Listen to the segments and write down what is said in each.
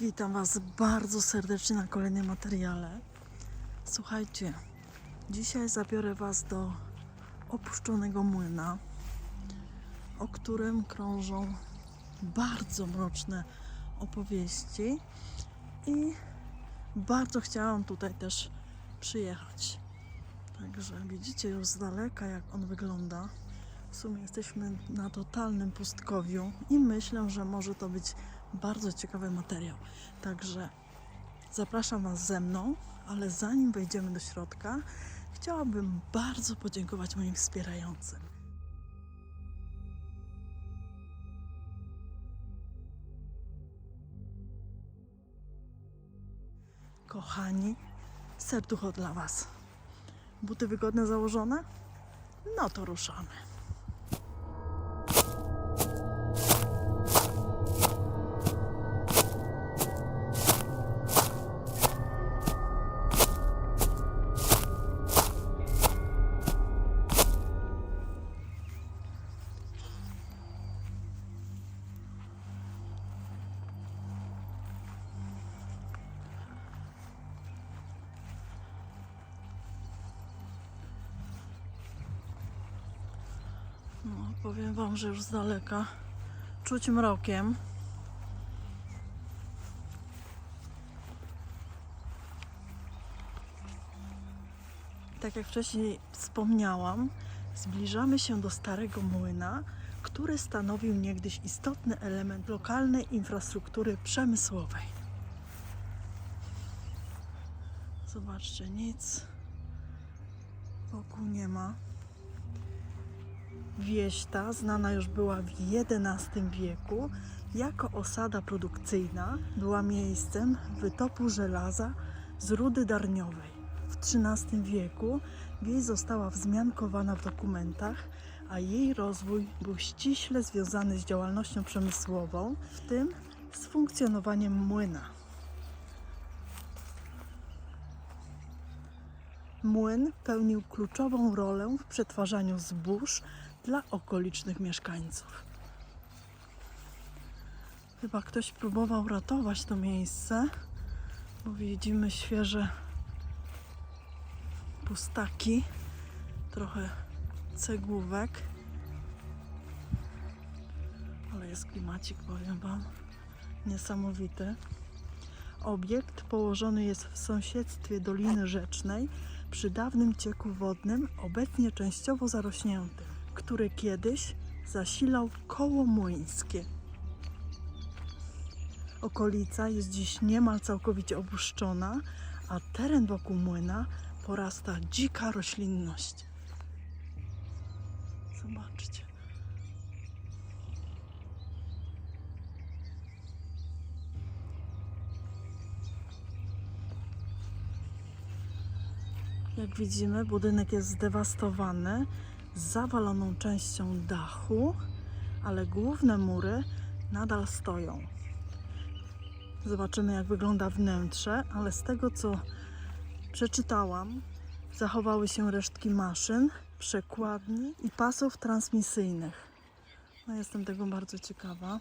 Witam Was bardzo serdecznie na kolejnym materiale. Słuchajcie, dzisiaj zabiorę Was do opuszczonego młyna, o którym krążą bardzo mroczne opowieści i bardzo chciałam tutaj też przyjechać. Także widzicie już z daleka, jak on wygląda. W sumie jesteśmy na totalnym pustkowiu i myślę, że może to być bardzo ciekawy materiał. Także zapraszam Was ze mną, ale zanim wejdziemy do środka, chciałabym bardzo podziękować moim wspierającym. Kochani, serducho dla Was. Buty wygodne założone? No to ruszamy. Że już z daleka czuć mrokiem. Tak jak wcześniej wspomniałam, zbliżamy się do starego młyna, który stanowił niegdyś istotny element lokalnej infrastruktury przemysłowej. Zobaczcie, nic wokół nie ma. Wieś ta znana już była w XI wieku jako osada produkcyjna, była miejscem wytopu żelaza z rudy darniowej. W XIII wieku wieś została wzmiankowana w dokumentach, a jej rozwój był ściśle związany z działalnością przemysłową, w tym z funkcjonowaniem młyna. Młyn pełnił kluczową rolę w przetwarzaniu zbóż dla okolicznych mieszkańców. Chyba ktoś próbował ratować to miejsce, bo widzimy świeże pustaki, trochę cegłówek, ale jest klimacik, powiem Wam, niesamowity. Obiekt położony jest w sąsiedztwie Doliny Rzecznej przy dawnym cieku wodnym, obecnie częściowo zarośniętym, który kiedyś zasilał koło młyńskie. Okolica jest dziś niemal całkowicie opuszczona, a teren wokół młyna porasta dzika roślinność. Zobaczcie. Jak widzimy, budynek jest zdewastowany, zawaloną częścią dachu, ale główne mury nadal stoją. Zobaczymy, jak wygląda wnętrze, ale z tego co przeczytałam, zachowały się resztki maszyn, przekładni i pasów transmisyjnych. No, jestem tego bardzo ciekawa.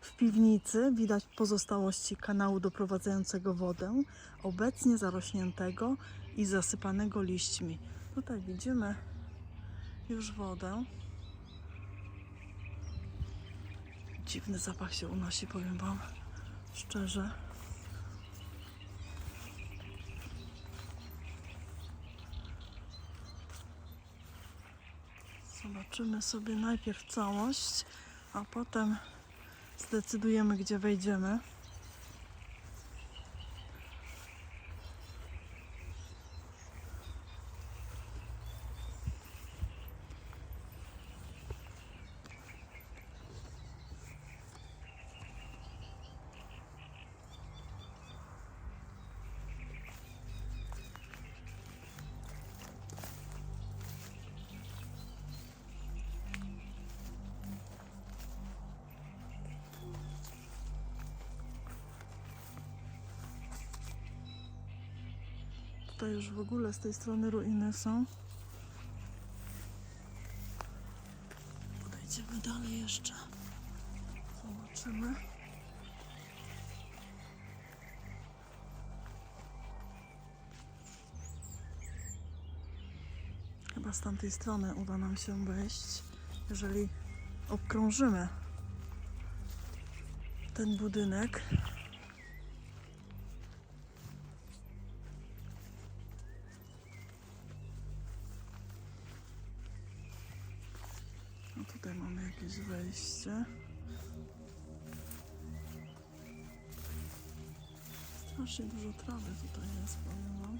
W piwnicy widać pozostałości kanału doprowadzającego wodę, obecnie zarośniętego i zasypanego liśćmi. Tutaj widzimy już wodę. Dziwny zapach się unosi, powiem Wam szczerze. Zobaczymy sobie najpierw całość, a potem zdecydujemy, gdzie wejdziemy. Tutaj już w ogóle z tej strony ruiny są. Podejdziemy dalej jeszcze. Zobaczymy. Chyba z tamtej strony uda nam się wejść, jeżeli obkrążymy ten budynek. Wejście. Strasznie dużo trawy tutaj jest, powiem wam.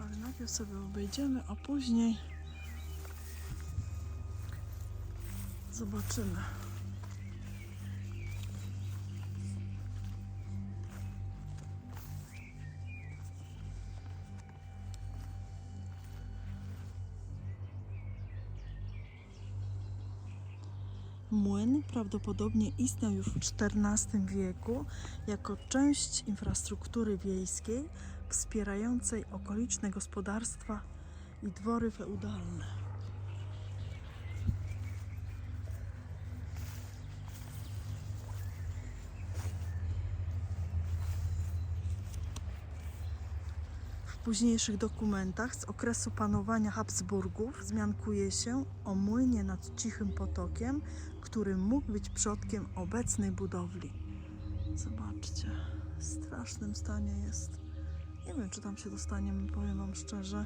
Ale najpierw sobie obejdziemy, a później zobaczymy. Prawdopodobnie istniał już w XIV wieku jako część infrastruktury wiejskiej wspierającej okoliczne gospodarstwa i dwory feudalne. Późniejszych dokumentach z okresu panowania Habsburgów wzmiankuje się o młynie nad Cichym Potokiem, który mógł być przodkiem obecnej budowli. Zobaczcie, w strasznym stanie jest. Nie wiem, czy tam się dostaniemy, powiem Wam szczerze.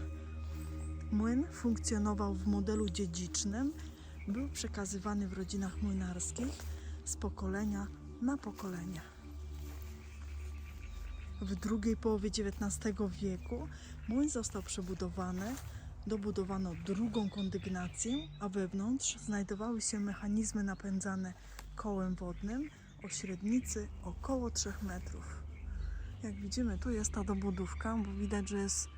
Młyn funkcjonował w modelu dziedzicznym, był przekazywany w rodzinach młynarskich z pokolenia na pokolenie. W drugiej połowie XIX wieku młyn został przebudowany, dobudowano drugą kondygnację, a wewnątrz znajdowały się mechanizmy napędzane kołem wodnym o średnicy około 3 metrów. Jak widzimy, tu jest ta dobudówka, bo widać, że jest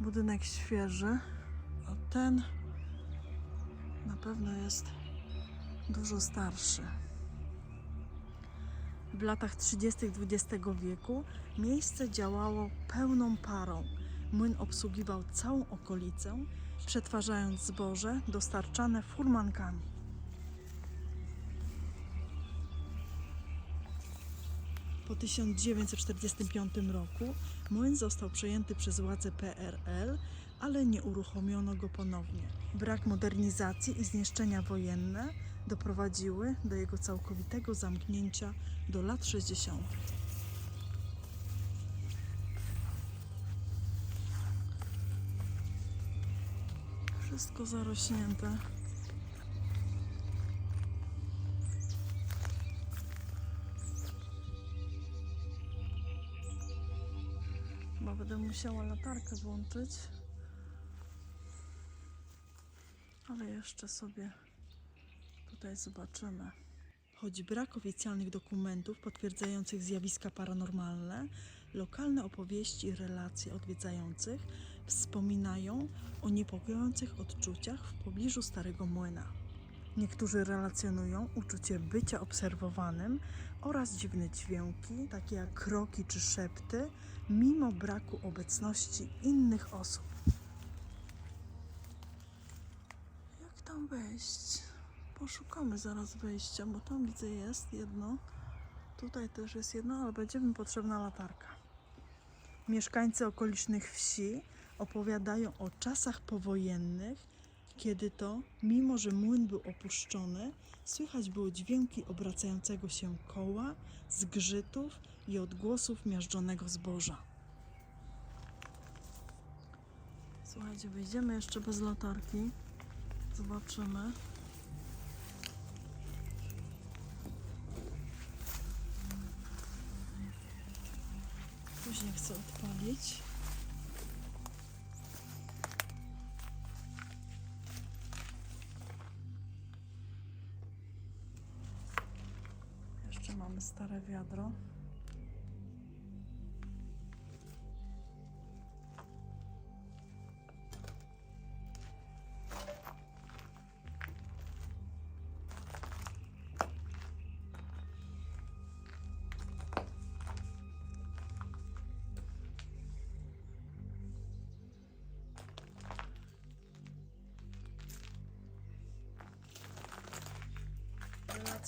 budynek świeży, a ten na pewno jest dużo starszy. W latach 30. XX wieku miejsce działało pełną parą. Młyn obsługiwał całą okolicę, przetwarzając zboże dostarczane furmankami. Po 1945 roku młyn został przejęty przez władze PRL, ale nie uruchomiono go ponownie. Brak modernizacji i zniszczenia wojenne doprowadziły do jego całkowitego zamknięcia do lat 60. Wszystko zarośnięte. Chyba będę musiała latarkę włączyć. Ale jeszcze sobie tutaj zobaczymy. Choć brak oficjalnych dokumentów potwierdzających zjawiska paranormalne, lokalne opowieści i relacje odwiedzających wspominają o niepokojących odczuciach w pobliżu Starego Młyna. Niektórzy relacjonują uczucie bycia obserwowanym oraz dziwne dźwięki, takie jak kroki czy szepty, mimo braku obecności innych osób. Jak tam wejść? Poszukamy zaraz wejścia, bo tam widzę jest jedno. Tutaj też jest jedno, ale będzie mi potrzebna latarka. Mieszkańcy okolicznych wsi opowiadają o czasach powojennych, kiedy to, mimo że młyn był opuszczony, słychać było dźwięki obracającego się koła, zgrzytów i odgłosów miażdżonego zboża. Słuchajcie, wyjdziemy jeszcze bez latarki. Zobaczymy. Odpalić. Jeszcze mamy stare wiadro.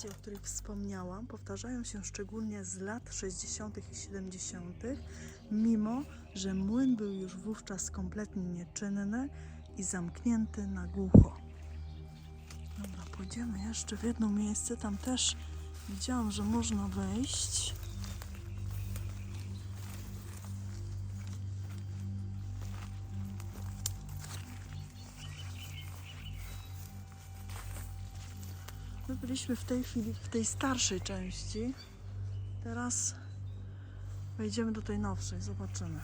O których wspomniałam, powtarzają się szczególnie z lat 60. i 70., mimo że młyn był już wówczas kompletnie nieczynny i zamknięty na głucho. Dobra, pójdziemy jeszcze w jedno miejsce. Tam też widziałam, że można wejść. Byliśmy w tej chwili w tej starszej części. Teraz wejdziemy do tej nowszej, zobaczymy.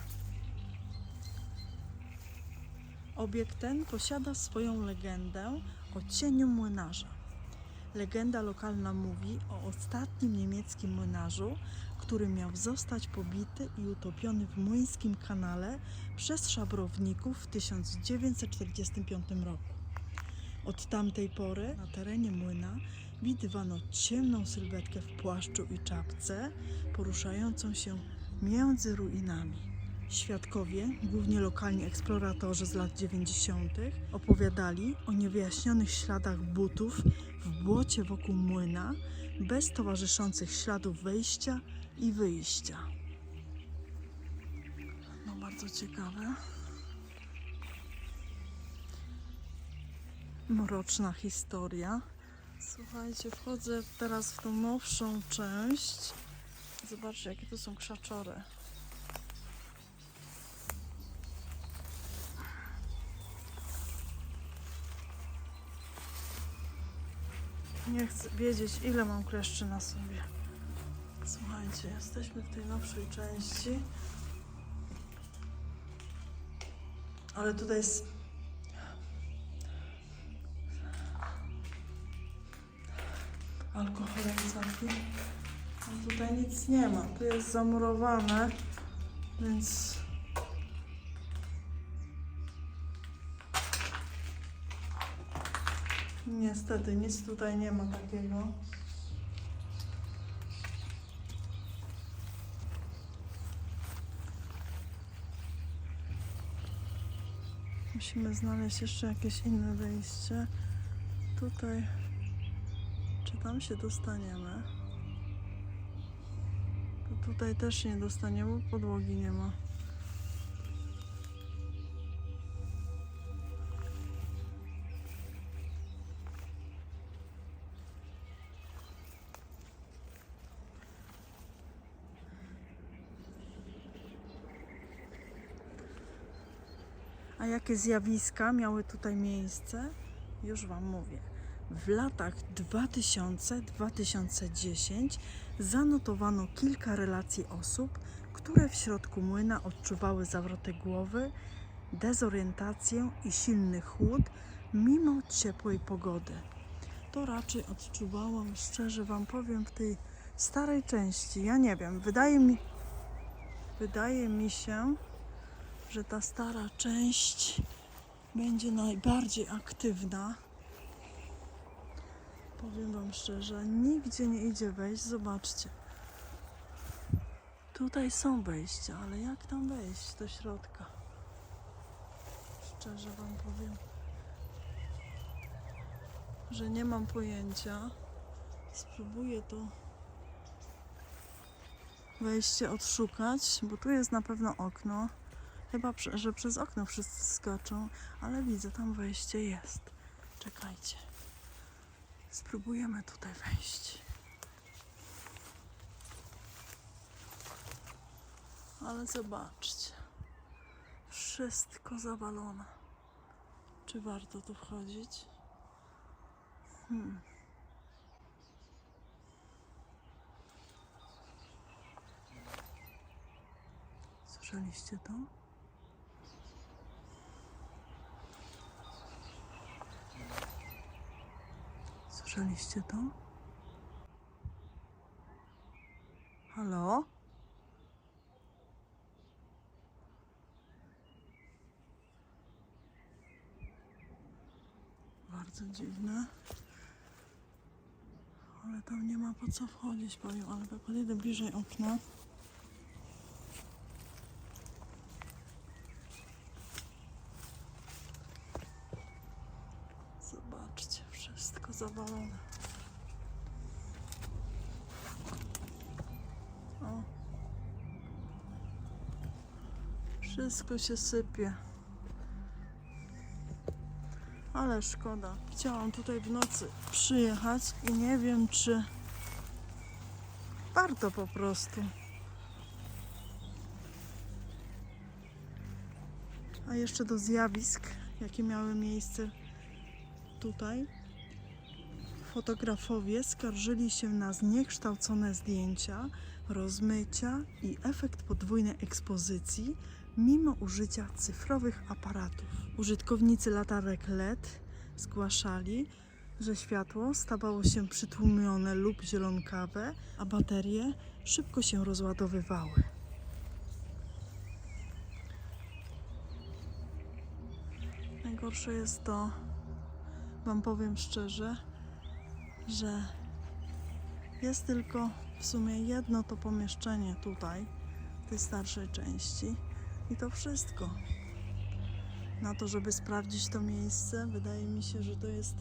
Obiekt ten posiada swoją legendę o cieniu młynarza. Legenda lokalna mówi o ostatnim niemieckim młynarzu, który miał zostać pobity i utopiony w młyńskim kanale przez szabrowników w 1945 roku. Od tamtej pory na terenie młyna widywano ciemną sylwetkę w płaszczu i czapce, poruszającą się między ruinami. Świadkowie, głównie lokalni eksploratorzy z lat 90., opowiadali o niewyjaśnionych śladach butów w błocie wokół młyna, bez towarzyszących śladów wejścia i wyjścia. No bardzo ciekawe. Mroczna historia. Słuchajcie, wchodzę teraz w tą nowszą część. Zobaczcie, jakie tu są krzaczory. Nie chcę wiedzieć, ile mam kleszczy na sobie. Słuchajcie, jesteśmy w tej nowszej części. Ale tutaj jest alkoholizacji. A tutaj nic nie ma. Tu jest zamurowane, więc. Niestety nic tutaj nie ma takiego. Musimy znaleźć jeszcze jakieś inne wyjście. Tutaj tam się dostaniemy? To tutaj też nie dostaniemy, bo podłogi nie ma. A jakie zjawiska miały tutaj miejsce? Już Wam mówię. W latach 2000-2010 zanotowano kilka relacji osób, które w środku młyna odczuwały zawroty głowy, dezorientację i silny chłód mimo ciepłej pogody. To raczej odczuwałam, szczerze Wam powiem, w tej starej części. Ja nie wiem, wydaje mi, wydaje mi się, że ta stara część będzie najbardziej aktywna. Powiem Wam szczerze, nigdzie nie idzie wejść. Zobaczcie. Tutaj są wejścia, ale jak tam wejść do środka? Szczerze Wam powiem, że nie mam pojęcia. Spróbuję to wejście odszukać, bo tu jest na pewno okno. Chyba, że przez okno wszyscy skaczą, ale widzę, tam wejście jest. Czekajcie. Spróbujemy tutaj wejść. Ale zobaczcie. Wszystko zawalone. Czy warto tu wchodzić? Hmm. Słyszeliście to? Słyszeliście to? Halo? Bardzo dziwne. Ale tam nie ma po co wchodzić, powiem, ale jak podejdę bliżej okna. Zobaczcie, wszystko zawalone. O. Się sypie. Ale szkoda. Chciałam tutaj w nocy przyjechać i nie wiem, czy warto po prostu. A jeszcze do zjawisk, jakie miały miejsce tutaj. Fotografowie skarżyli się na zniekształcone zdjęcia, rozmycia i efekt podwójnej ekspozycji mimo użycia cyfrowych aparatów. Użytkownicy latarek LED zgłaszali, że światło stawało się przytłumione lub zielonkawe, a baterie szybko się rozładowywały. Najgorsze jest to, Wam powiem szczerze, że jest tylko w sumie jedno to pomieszczenie tutaj, w tej starszej części i to wszystko. Na to, żeby sprawdzić to miejsce, wydaje mi się, że to jest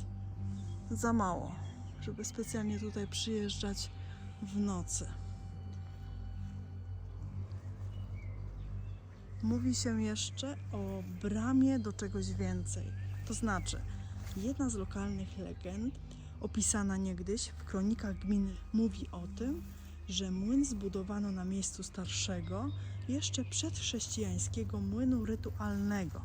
za mało, żeby specjalnie tutaj przyjeżdżać w nocy. Mówi się jeszcze o bramie do czegoś więcej. To znaczy, jedna z lokalnych legend, opisana niegdyś w kronikach gminy, mówi o tym, że młyn zbudowano na miejscu starszego, jeszcze przedchrześcijańskiego młynu rytualnego.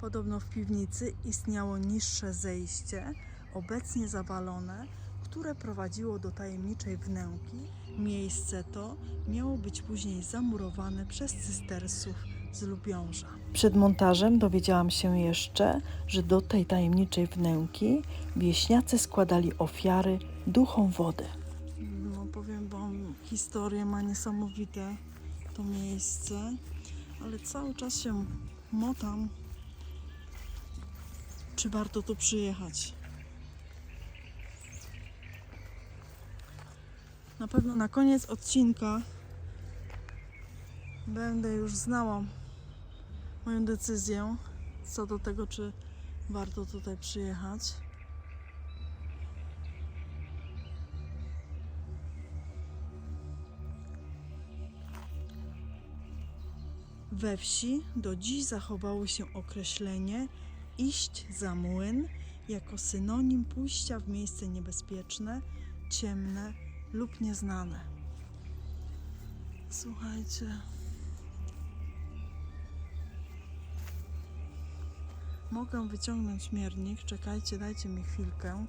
Podobno w piwnicy istniało niższe zejście, obecnie zawalone, które prowadziło do tajemniczej wnęki. Miejsce to miało być później zamurowane przez cystersów z Lubiąża. Przed montażem dowiedziałam się jeszcze, że do tej tajemniczej wnęki wieśniacy składali ofiary duchom wody. Historię ma niesamowite to miejsce, ale cały czas się motam, czy warto tu przyjechać. Na pewno na koniec odcinka będę już znała moją decyzję co do tego, czy warto tutaj przyjechać. We wsi do dziś zachowało się określenie iść za młyn jako synonim pójścia w miejsce niebezpieczne, ciemne lub nieznane. Słuchajcie. Mogę wyciągnąć miernik. Czekajcie, dajcie mi chwilkę.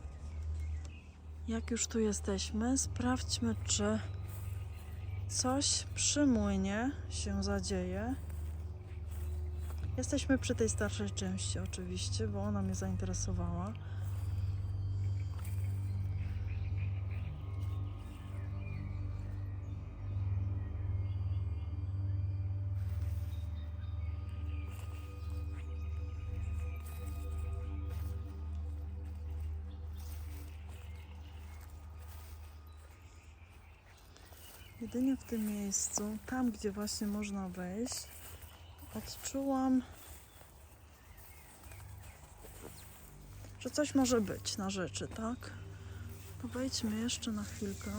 Jak już tu jesteśmy, sprawdźmy, czy coś przy młynie się zadzieje. Jesteśmy przy tej starszej części, oczywiście, bo ona mnie zainteresowała. Jedynie w tym miejscu, tam gdzie właśnie można wejść, odczułam, że coś może być na rzeczy, tak? To wejdźmy jeszcze na chwilkę.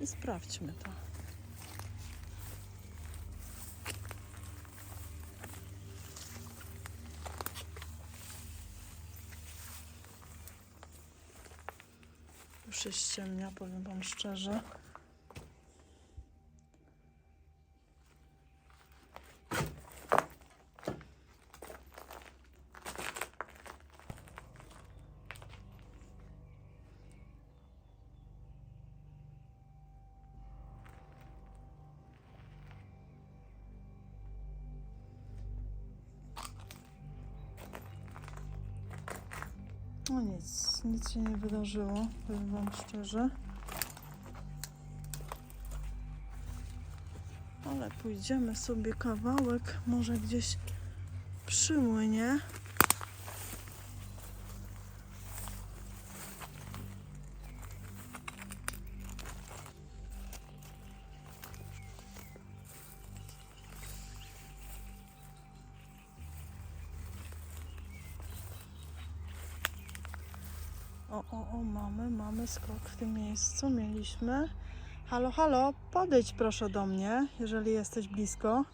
I sprawdźmy to. Już się ściemnia, powiem Wam szczerze. Wydarzyło, powiem Wam szczerze. Ale pójdziemy sobie kawałek, może gdzieś przy młynie. Mamy, skok w tym miejscu. Mieliśmy Halo, halo, podejdź proszę do mnie, jeżeli jesteś blisko.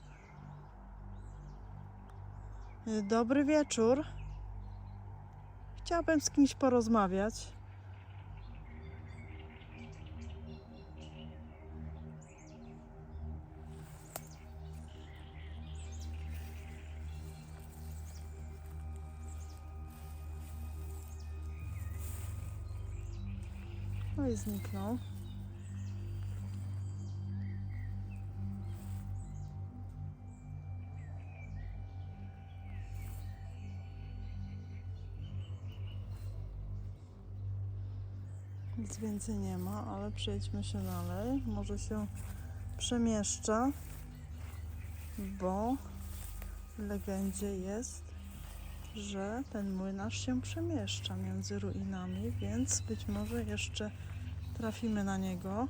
Dobry wieczór. Chciałabym z kimś porozmawiać. No i zniknął. Nic więcej nie ma, ale przejdźmy się dalej. Może się przemieszcza, bo w legendzie jest, że ten młynarz się przemieszcza między ruinami, więc być może jeszcze trafimy na niego.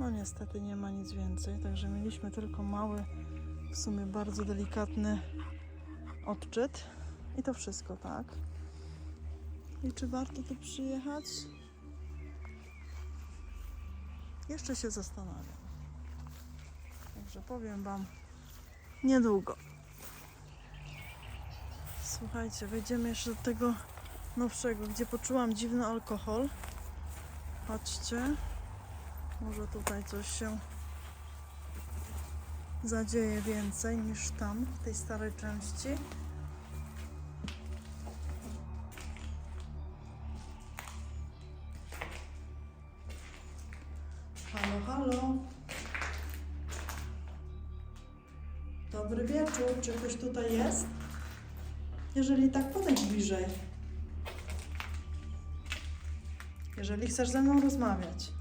No niestety nie ma nic więcej, także mieliśmy tylko mały, w sumie bardzo delikatny odczyt i to wszystko, tak? I czy warto tu przyjechać? Jeszcze się zastanawiam. Także powiem Wam niedługo. Słuchajcie, wejdziemy jeszcze do tego nowszego, gdzie poczułam dziwny alkohol. Chodźcie. Może tutaj coś się zadzieje więcej niż tam, w tej starej części. Halo, halo. Dobry wieczór. Czy ktoś tutaj jest? Jeżeli tak, podejdź bliżej. Jeżeli chcesz ze mną rozmawiać.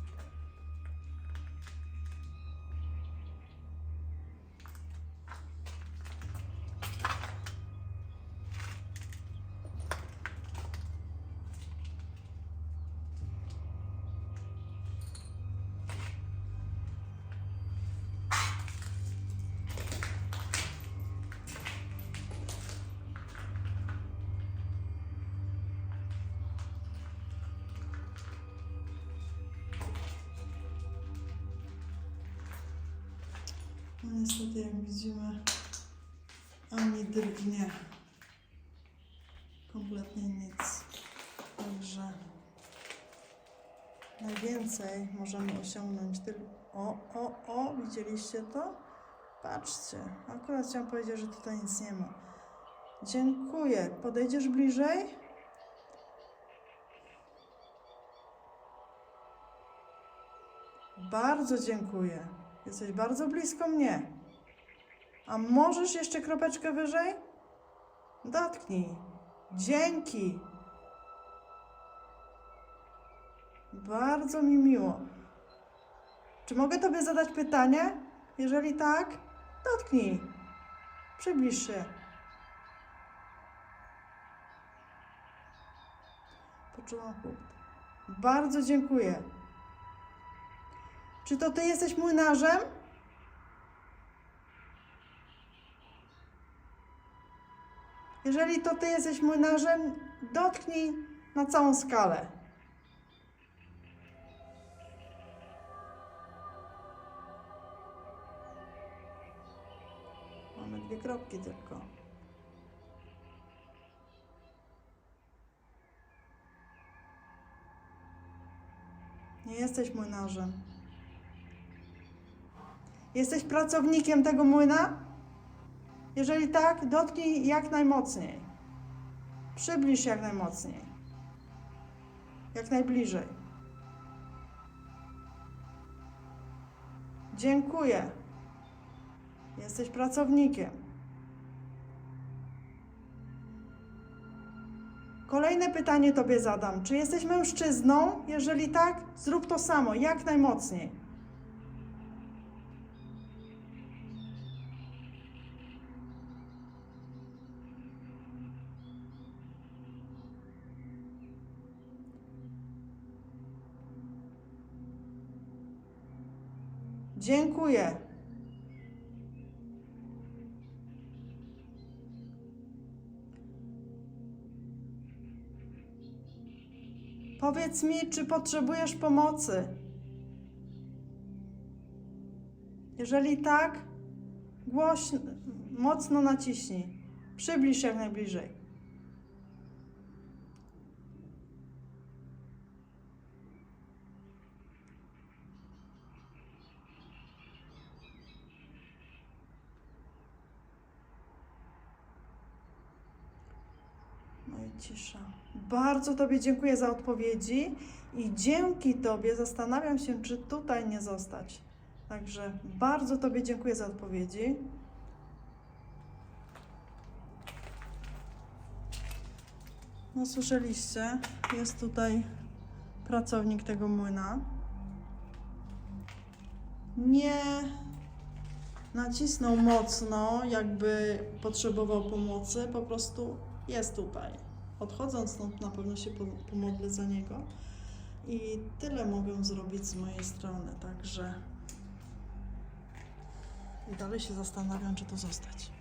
Możemy osiągnąć tylko... O, o, o, widzieliście to? Patrzcie, akurat chciałam powiedzieć, że tutaj nic nie ma. Dziękuję. Podejdziesz bliżej? Bardzo dziękuję. Jesteś bardzo blisko mnie. A możesz jeszcze kropeczkę wyżej? Dotknij. Dzięki. Bardzo mi miło. Czy mogę Tobie zadać pytanie? Jeżeli tak, dotknij. Przybliż się. Poczułam. Bardzo dziękuję. Czy to Ty jesteś młynarzem? Jeżeli to Ty jesteś młynarzem, dotknij na całą skalę. Kropki tylko. Nie jesteś młynarzem. Jesteś pracownikiem tego młyna? Jeżeli tak, dotknij jak najmocniej. Przybliż jak najmocniej. Jak najbliżej. Dziękuję. Jesteś pracownikiem. Kolejne pytanie Tobie zadam. Czy jesteś mężczyzną? Jeżeli tak, zrób to samo, jak najmocniej. Dziękuję. Powiedz mi, czy potrzebujesz pomocy? Jeżeli tak, głośno, mocno naciśnij. Przybliż jak najbliżej. No i cisza. Bardzo Tobie dziękuję za odpowiedzi i dzięki Tobie zastanawiam się, czy tutaj nie zostać. Także bardzo Tobie dziękuję za odpowiedzi. No słyszeliście, jest tutaj pracownik tego młyna. Nie nacisnął mocno, jakby potrzebował pomocy, po prostu jest tutaj. Odchodząc stąd na pewno się po- pomodlę za niego. I tyle mogę zrobić z mojej strony, także dalej się zastanawiam, czy tu zostać.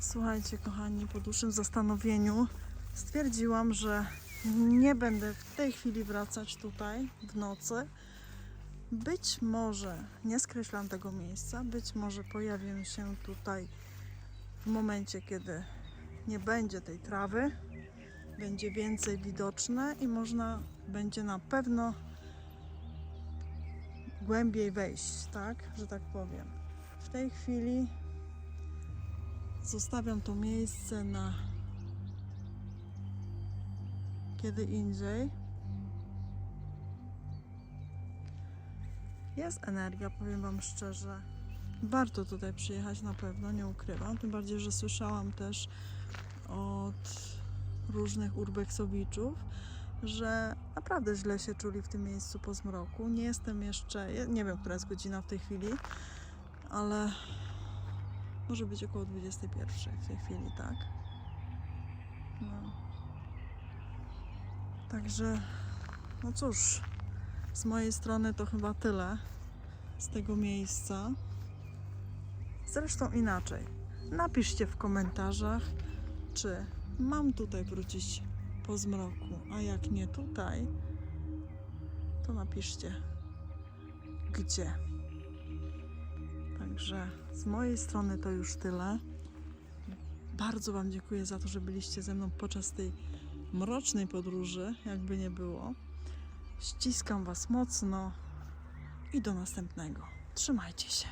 Słuchajcie, kochani, po dłuższym zastanowieniu stwierdziłam, że nie będę w tej chwili wracać tutaj w nocy. Być może nie skreślam tego miejsca, być może pojawię się tutaj w momencie, kiedy nie będzie tej trawy, będzie więcej widoczne i można będzie na pewno głębiej wejść, tak, że tak powiem. W tej chwili zostawiam to miejsce na kiedy indziej. Jest energia, powiem Wam szczerze. Warto tutaj przyjechać na pewno, nie ukrywam. Tym bardziej, że słyszałam też od różnych urbeksowiczów, że naprawdę źle się czuli w tym miejscu po zmroku. Nie jestem jeszcze, nie wiem, która jest godzina w tej chwili, ale może być około 21 w tej chwili, tak? No. Także, no cóż, z mojej strony to chyba tyle z tego miejsca. Zresztą inaczej. Napiszcie w komentarzach, czy mam tutaj wrócić po zmroku, a jak nie tutaj, to napiszcie gdzie. Także z mojej strony to już tyle. Bardzo Wam dziękuję za to, że byliście ze mną podczas tej mrocznej podróży, jakby nie było. Ściskam Was mocno i do następnego. Trzymajcie się.